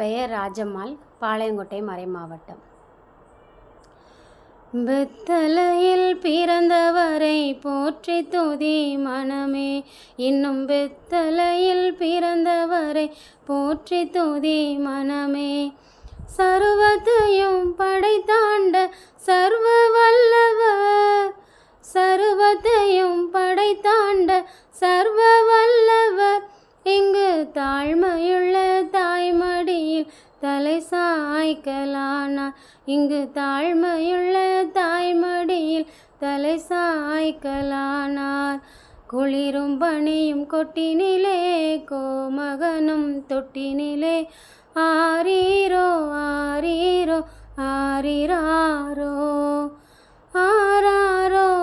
பெயர் ராஜம்மாள் பாளையங்கோட்டை மறை மாவட்டம். பெத்தலையில் பிறந்தவரை போற்றி துதி மனமே. இன்னும் பெத்தலையில் பிறந்தவரை போற்றி துதி மனமே. சர்வத்தையும் படைத்தாண்ட சர்வ வல்லவர் சர்வத்தையும் படைத்தாண்ட சர்வ வல்லவர் இங்கு தாழ்மையுள்ள தலை சாய்க்கலானார் இங்கு தாழ்மையுள்ள தாய்மடியில் தலை சாய்க்கலானார். குளிரும் பணியும் கொட்டினிலே கோமகனும் தொட்டினிலே. ஆரீரோ ஆரீரோ ஆரிராரோ. ஆராரோ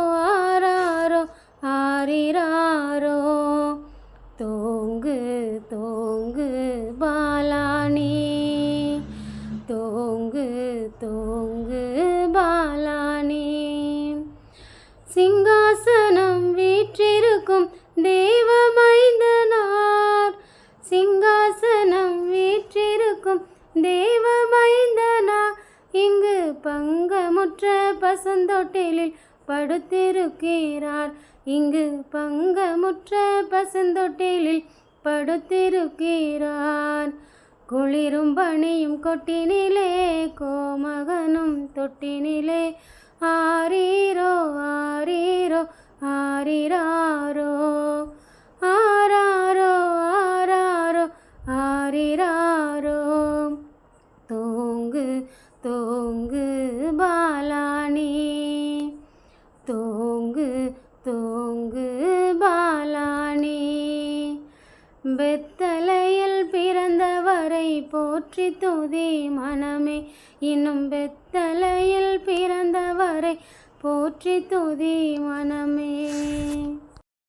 சிங்காசனம் வீற்றிருக்கும் தேவமைந்தனார். சிங்காசனம் வீற்றிருக்கும் தேவமைந்தனார். இங்கு பங்கமுற்ற பசந்தொட்டிலில் படுத்திருக்கிறார். இங்கு பங்கமுற்ற பசந்தொட்டிலில் படுத்திருக்கிறார். குளிரும் பணியும் கொட்டினிலே கோமகனும் தொட்டினிலே ஆரீரோ ஆரீரோ ஆரிராரோ. ஆராரோ ஆராரோ ஆரிராரோ. தோங்கு தோங்கு பாலானி. தோங்கு தோங்கு பெத்தலையில் பிறந்தவரை போற்றி துதி மனமே. இன்னும் பெத்தலையில் பிறந்தவரை போற்றி துதி மனமே.